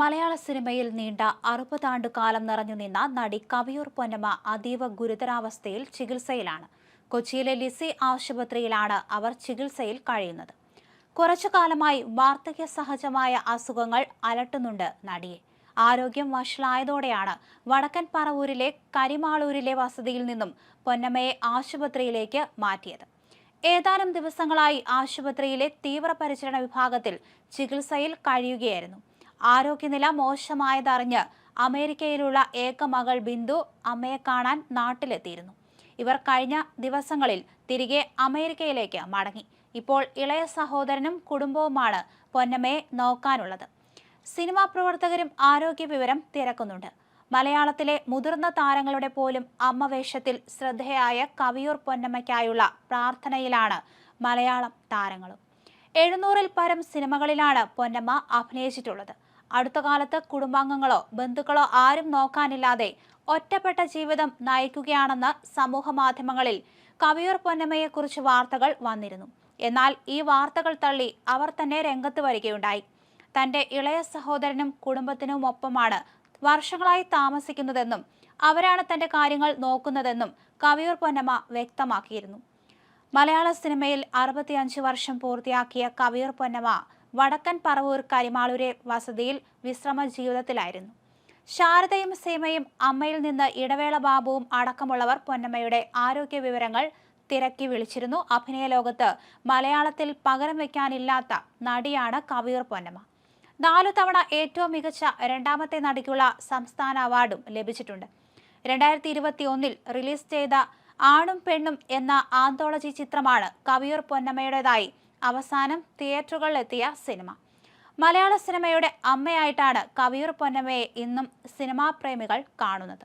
മലയാള സിനിമയിൽ നീണ്ട അറുപതാണ്ട് കാലം നിറഞ്ഞു നിന്ന നടി കവിയൂർ പൊന്നമ്മ അതീവ ഗുരുതരാവസ്ഥയിൽ ചികിത്സയിലാണ്. കൊച്ചിയിലെ ലിസി ആശുപത്രിയിലാണ് അവർ ചികിത്സയിൽ കഴിയുന്നത്. കുറച്ചു കാലമായി വാർദ്ധക്യ സഹജമായ അസുഖങ്ങൾ അലട്ടുന്നുണ്ട് നടിയെ. ആരോഗ്യം വഷളായതോടെയാണ് വടക്കൻ പറവൂരിലെ കരിമാളൂരിലെ വസതിയിൽ നിന്നും പൊന്നമ്മയെ ആശുപത്രിയിലേക്ക് മാറ്റിയത്. ഏതാനും ദിവസങ്ങളായി ആശുപത്രിയിലെ തീവ്രപരിചരണ വിഭാഗത്തിൽ ചികിത്സയിൽ കഴിയുകയായിരുന്നു. ആരോഗ്യനില മോശമായതറിഞ്ഞ് അമേരിക്കയിലുള്ള ഏക മകൾ ബിന്ദു അമ്മയെ കാണാൻ നാട്ടിലെത്തിയിരുന്നു. ഇവർ കഴിഞ്ഞ ദിവസങ്ങളിൽ തിരികെ അമേരിക്കയിലേക്ക് മടങ്ങി. ഇപ്പോൾ ഇളയ സഹോദരനും കുടുംബവുമാണ് പൊന്നമ്മയെ നോക്കാനുള്ളത്. സിനിമാ പ്രവർത്തകരും ആരോഗ്യ വിവരം തിരക്കുന്നുണ്ട്. മലയാളത്തിലെ മുതിർന്ന താരങ്ങളുടെ പോലും അമ്മ വേഷത്തിൽ ശ്രദ്ധേയായ കവിയൂർ പൊന്നമ്മയ്ക്കായുള്ള പ്രാർത്ഥനയിലാണ് മലയാളം താരങ്ങളും. എഴുന്നൂറിൽ പരം സിനിമകളിലാണ് പൊന്നമ്മ അഭിനയിച്ചിട്ടുള്ളത്. അടുത്ത കാലത്ത് കുടുംബാംഗങ്ങളോ ബന്ധുക്കളോ ആരും നോക്കാനില്ലാതെ ഒറ്റപ്പെട്ട ജീവിതം നയിക്കുകയാണെന്ന് സമൂഹ മാധ്യമങ്ങളിൽ കവിയൂർ പൊന്നമ്മയെക്കുറിച്ച് വാർത്തകൾ വന്നിരുന്നു. എന്നാൽ ഈ വാർത്തകൾ തള്ളി അവർ തന്നെ രംഗത്ത് വരികയുണ്ടായി. തന്റെ ഇളയ സഹോദരനും കുടുംബത്തിനും ഒപ്പമാണ് വർഷങ്ങളായി താമസിക്കുന്നതെന്നും അവരാണ് തന്റെ കാര്യങ്ങൾ നോക്കുന്നതെന്നും കവിയൂർ പൊന്നമ്മ വ്യക്തമാക്കിയിരുന്നു. മലയാള സിനിമയിൽ അറുപത്തിയഞ്ച് വർഷം പൂർത്തിയാക്കിയ കവിയൂർ പൊന്നമ്മ വടക്കൻ പറവൂർ കരിമാളൂരെ വസതിയിൽ വിശ്രമ ജീവിതത്തിലായിരുന്നു. ശാരദയും സീമയും അമ്മയിൽ നിന്ന് ഇടവേള ബാബുവും അടക്കമുള്ളവർ പൊന്നമ്മയുടെ ആരോഗ്യ വിവരങ്ങൾ തിരക്കി വിളിച്ചിരുന്നു. അഭിനയ ലോകത്ത് മലയാളത്തിൽ പകരം വയ്ക്കാനില്ലാത്ത നടിയാണ് കവിയൂർ പൊന്നമ്മ. നാലു തവണ ഏറ്റവും മികച്ച രണ്ടാമത്തെ നടിക്കുള്ള സംസ്ഥാന അവാർഡും ലഭിച്ചിട്ടുണ്ട്. രണ്ടായിരത്തി ഇരുപത്തി ഒന്നിൽ റിലീസ് ചെയ്ത ആണും പെണ്ണും എന്ന ആന്തോളജി ചിത്രമാണ് കവിയൂർ പൊന്നമ്മയുടേതായി അവസാനം തിയേറ്ററുകളിലെത്തിയ സിനിമ. മലയാള സിനിമയുടെ അമ്മയായിട്ടാണ് കവിയൂർ പൊന്നമ്മയെ ഇന്നും സിനിമാ പ്രേമികൾ കാണുന്നത്.